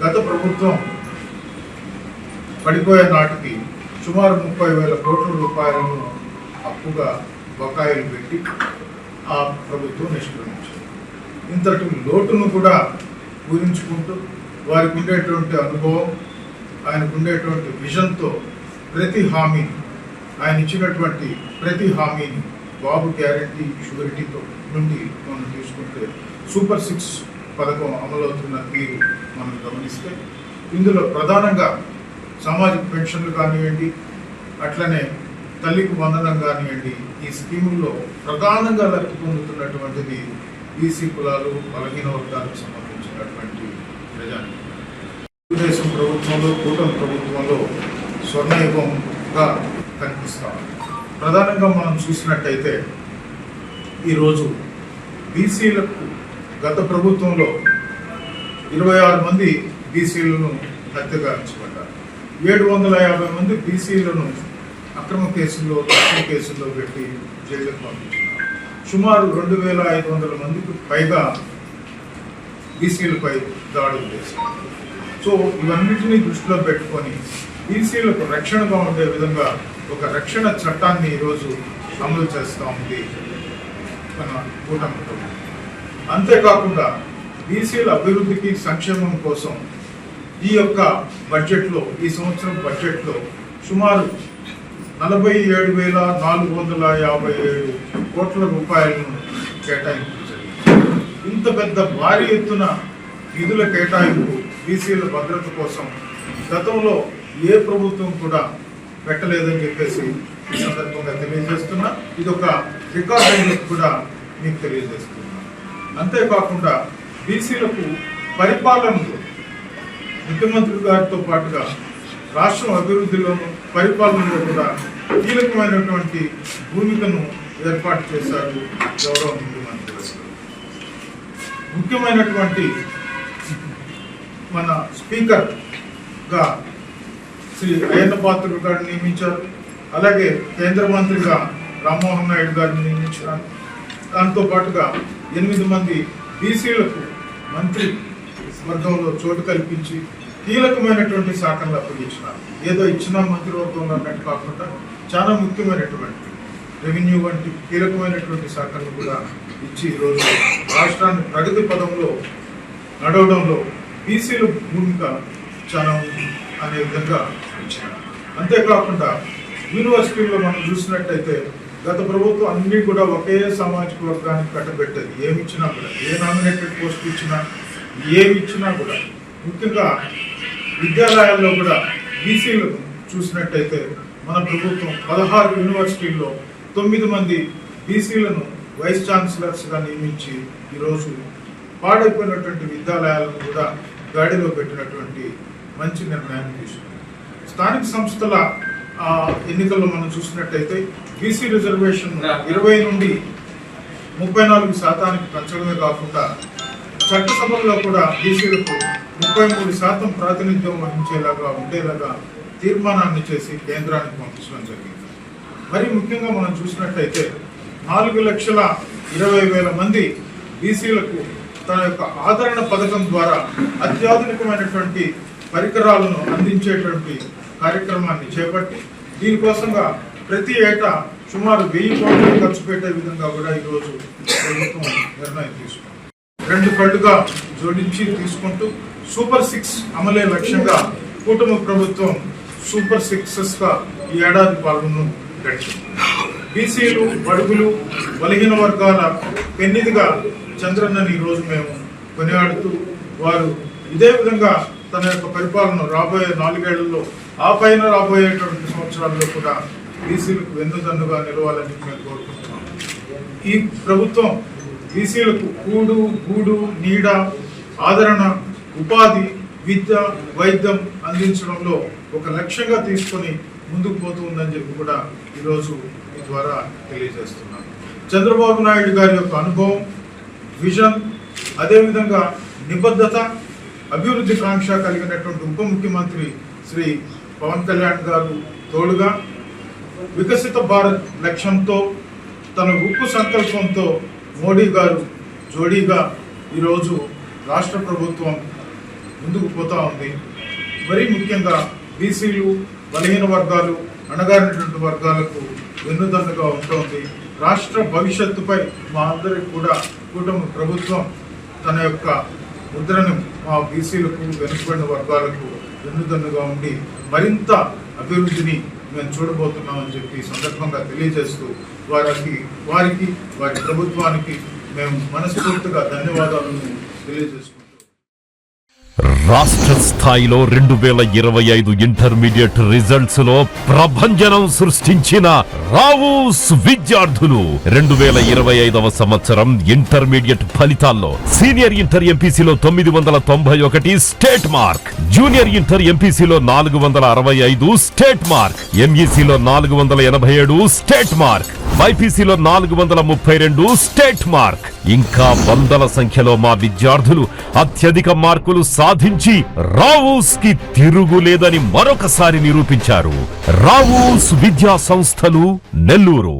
గత ప్రభుత్వం పడిపోయే నాటికి సుమారు ముప్పై వేల కోట్ల రూపాయలను అప్పుగా బకాయిలు పెట్టి ఆ ప్రభుత్వం నిష్క్రమించింది. ఇంతటి లోటును కూడా పూరించుకుంటూ వారికి ఉండేటువంటి అనుభవం ఆయనకు ఉండేటువంటి విజన్తో ప్రతి హామీని ఆయన ఇచ్చినటువంటి ప్రతి హామీని బాబు గ్యారంటీ షూరిటీతో నుండి మనం తీసుకుంటే సూపర్ సిక్స్ పథకం అమలవుతున్న తీరు మనం గమనిస్తే ఇందులో ప్రధానంగా సామాజిక పెన్షన్లు కానివ్వండి అట్లనే తల్లికి వందనం కానివ్వండి ఈ స్కీముల్లో ప్రధానంగా లబ్ధి పొందుతున్నటువంటిది బీసీ కులాలు బలహీన వర్గాలకు సంబంధించినటువంటి ప్రజాని తెలుగుదేశం ప్రభుత్వంలో కూటమి ప్రభుత్వంలో స్వర్ణయుగంగా కనిపిస్తాం ప్రధానంగా మనం చూసినట్టయితే ఈరోజు బీసీలకు గత ప్రభుత్వంలో ఇరవై ఆరు మంది బీసీలను హత్యగా ఉంచబడ్డారు. ఏడు వందల యాభై మంది బీసీలను అక్రమ కేసుల్లో తప్పుడు కేసుల్లో పెట్టి జైలుకు పంపించినారు. సుమారు రెండు వేల ఐదు వందల మందికి పైగా బీసీలపై దాడులు చేశారు. సో ఇవన్నిటినీ దృష్టిలో పెట్టుకొని బీసీలకు రక్షణగా ఉండే విధంగా ఒక రక్షణ చట్టాన్ని ఈరోజు అమలు చేస్తూ ఉంది మన కూటమి ప్రభుత్వం. అంతేకాకుండా బీసీల అభివృద్ధికి సంక్షేమం కోసం ఈ యొక్క బడ్జెట్లో ఈ సంవత్సరం బడ్జెట్లో సుమారు నలభై ఏడు వేల నాలుగు వందల యాభై ఏడు కోట్ల రూపాయలను కేటాయింపు జరిగింది. ఇంత పెద్ద భారీ ఎత్తున నిధుల కేటాయింపు బీసీల భద్రత కోసం గతంలో ఏ ప్రభుత్వం కూడా పెట్టలేదని చెప్పేసి ఈ సందర్భంగా తెలియజేస్తున్నా. ఇది ఒక రికార్డ్ కూడా మీకు తెలియజేస్తున్నా. అంతేకాకుండా బీసీలకు పరిపాలనలో ముఖ్యమంత్రి గారితో పాటుగా రాష్ట్రం అభివృద్ధిలోను పరిపాలనలో కూడా కీలకమైనటువంటి భూమికను ఏర్పాటు చేశారు గౌరవ ముఖ్యమంత్రి ముఖ్యమైనటువంటి మన స్పీకర్గా శ్రీ అయ్యన్న పాత్రుడు గారిని నియమించారు. అలాగే కేంద్ర మంత్రిగా రామ్మోహన్ నాయుడు గారిని నియమించారు. దాంతో పాటుగా ఎనిమిది మంది బీసీలకు మంత్రి వర్గంలో చోటు కల్పించి కీలకమైనటువంటి శాఖలు అప్పగించినారు. ఏదో ఇచ్చిన మంత్రివర్గంలో అన్నట్టు కాకుండా చాలా ముఖ్యమైనటువంటి రెవెన్యూ వంటి కీలకమైనటువంటి శాఖలను కూడా ఇచ్చి ఈరోజు రాష్ట్రాన్ని ప్రగతి పదంలో నడవడంలో బీసీల భూమిక చాలా అనే విధంగా ఇచ్చినారు అంతేకాకుండా యూనివర్సిటీల్లో మనం చూసినట్టయితే గత ప్రభుత్వం అన్ని కూడా ఒకే సామాజిక వర్గానికి కట్టబెట్టేది. ఏమి ఇచ్చినా కూడా ఏ నామినేటెడ్ పోస్ట్ ఇచ్చినా ఏమి ఇచ్చినా కూడా. ముఖ్యంగా విద్యాలయాల్లో కూడా బీసీలను చూసినట్టయితే మన ప్రభుత్వం పదహారు యూనివర్సిటీల్లో తొమ్మిది మంది బీసీలను వైస్ ఛాన్సలర్స్గా నియమించి ఈరోజు పాడైపోయినటువంటి విద్యాలయాలను కూడా గాడిలో పెట్టినటువంటి మంచి నిర్ణయాన్ని తీసుకుంది. స్థానిక సంస్థల ఎన్నికల్లో మనం చూసినట్టయితే బీసీ రిజర్వేషన్ ఇరవై నుండి ముప్పై నాలుగు శాతానికి పెంచడమే కాకుండా చట్టసభల్లో కూడా బీసీలకు ముప్పై మూడు శాతం ప్రాతినిధ్యం వహించేలాగా ఉండేలాగా తీర్మానాన్ని చేసి కేంద్రానికి పంపించడం జరిగింది. మరి ముఖ్యంగా మనం చూసినట్టయితే నాలుగు లక్షల ఇరవై వేల మంది బీసీలకు తన యొక్క ఆదరణ పథకం ద్వారా అత్యాధునికమైనటువంటి పరికరాలను అందించేటువంటి కార్యక్రమాన్ని చేపట్టి దీనికోసంగా ప్రతి ఏటా సుమారు వెయ్యి కోట్లు ఖర్చు పెట్టే విధంగా కూడా ఈరోజు ప్రభుత్వం నిర్ణయం తీసుకుంది. రెండు కళ్ళుగా జోడించి తీసుకుంటూ సూపర్ సిక్స్ అమలే లక్ష్యంగా కూటమి ప్రభుత్వం సూపర్ సిక్సెస్గా ఈ ఏడాది పాల్గొను గడిచింది. బీసీలు బడుగులు బలహీన వర్గాల పెన్నిదిగా చంద్రన్నని ఈరోజు రోజు మేము కొనియాడుతూ వారు ఇదే విధంగా తన యొక్క పరిపాలన రాబోయే నాలుగేళ్ళలో ఆ పైన రాబోయేటువంటి సంవత్సరాల్లో కూడా బీసీలకు వెన్నుదన్నుగా నిలవాలని మేము కోరుకుంటున్నాం ఈ ప్రభుత్వం బీసీలకు కూడు గూడు నీడ ఆదరణ ఉపాధి విద్య వైద్యం అందించడంలో ఒక లక్ష్యంగా తీసుకొని ముందుకు పోతుందని చెప్పి కూడా ఈరోజు ఈ ద్వారా తెలియజేస్తున్నాను. చంద్రబాబు నాయుడు గారి యొక్క అనుభవం విజన్ అదేవిధంగా నిబద్ధత అభివృద్ధి కాంక్ష కలిగినటువంటి ఉప ముఖ్యమంత్రి శ్రీ పవన్ కళ్యాణ్ గారు తోడుగా వికసిత భారత్ లక్ష్యంతో తన ఉక్కు సంకల్పంతో మోడీ గారు జోడీగా ఈరోజు రాష్ట్ర ప్రభుత్వం ముందుకు పోతా ఉంది. మరీ ముఖ్యంగా బీసీలు బలహీన వర్గాలు అణగారినటువంటి వర్గాలకు వెన్నుదన్నుగా ఉంటుంది. రాష్ట్ర భవిష్యత్తుపై మా అందరికి కూడా కూటమి ప్రభుత్వం తన యొక్క ముద్రను మా బీసీలకు వెనుకబడిన వర్గాలకు వెన్నుదన్నుగా ఉండి మరింత అభివృద్ధిని మేము చూడబోతున్నామని చెప్పి సందర్భంగా తెలియజేస్తూ వారికి వారికి వారి ప్రభుత్వానికి మేము మనస్ఫూర్తిగా ధన్యవాదాలను తెలియజేసుకుంటాం రాష్ట్ర స్థాయిలో రెండు వేల ఇరవై ఐదు ఇంటర్మీడియట్ రిజల్ట్స్లో ప్రభంజనం సృష్టించిన రావుస్ విద్యార్థులు. రెండు వేల ఇరవై ఐదవ సంవత్సరం ఇంటర్మీడియట్ ఫలితాల్లో సీనియర్ ఇంటర్ ఎంపీసీలో తొమ్మిది వందల తొంభై ఒకటి స్టేట్ మార్క్. జూనియర్ ఇంటర్ ఎంపీసీలో నాలుగు వందల అరవై ఐదు స్టేట్ మార్క్. ఎంఈసీలో నాలుగు వందల ఎనభై ఏడు స్టేట్ మార్క్. బైపీసీలో నాలుగు వందల ముప్పై రెండు స్టేట్ మార్క్. ఇంకా వందల సంఖ్యలో మా విద్యార్థులు అత్యధిక మార్కులు సాధించి రావూస్కి తిరుగులేదని మరొకసారి నిరూపించారు రావూస్ విద్యా సంస్థలు నెల్లూరు.